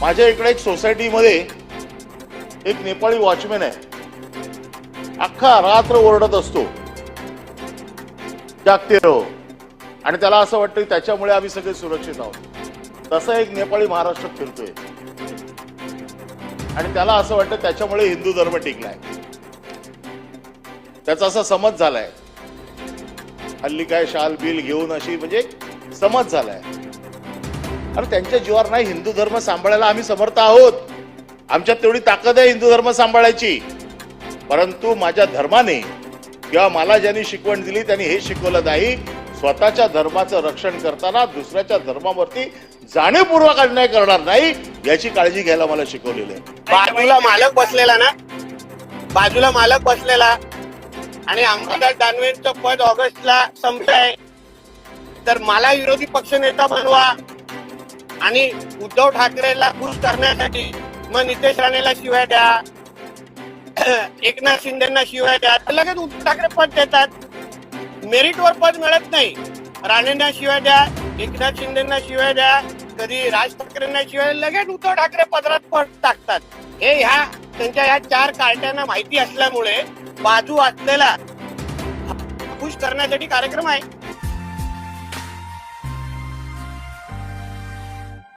माझ्या इकडे एक सोसायटीमध्ये एक नेपाळी वॉचमॅन आहे. अख्खा रात्र ओरडत असतो. जागते रहो आणि त्याला असं वाटतं की त्याच्यामुळे आम्ही सगळे सुरक्षित आहोत. तसा एक नेपाळी महाराष्ट्रात फिरतोय. आणि त्याला असं वाटतं त्याच्यामुळे हिंदू धर्म टिकलाय. त्याचा असा समज झालाय. हल्ली काय शाल बिल घेऊन अशी म्हणजे समज झालाय. अरे त्यांच्या जीवावर नाही हिंदू धर्म सांभाळायला आम्ही समर्थ आहोत. आमच्यात तेवढी ताकद आहे हिंदू धर्म सांभाळायची. परंतु माझ्या धर्माने किंवा मला ज्यांनी शिकवण दिली त्यांनी हे शिकवलं नाही. स्वतःच्या धर्माचं रक्षण करताना दुसऱ्याच्या धर्मावरती जाणीवपूर्वक अन्याय करणार नाही याची काळजी घ्यायला मला शिकवलेलं आहे. बाजूला मालक बसलेला ना? बाजूला मालक बसलेला. आणि अंबादास दानवेंचं पद ऑगस्टला संपतंय तर मला विरोधी पक्षनेता बनवा. आणि उद्धव ठाकरेला खुश करण्यासाठी मग नितेश राणेला शिवाय द्या. एकनाथ शिंदेना शिवाय द्या. तर लगेच उद्धव ठाकरे पद देतात. मेरिटवर पद मिळत नाही. राणेंना शिवाय द्या एकनाथ शिंदेना शिवाय द्या कधी राज ठाकरेंना शिवाय लगेच उद्धव ठाकरे पदरात पद टाकतात. हे ह्या त्यांच्या ह्या चार कार्ट्यांना माहिती असल्यामुळे बाजू असलेला खुश करण्यासाठी कार्यक्रम आहे.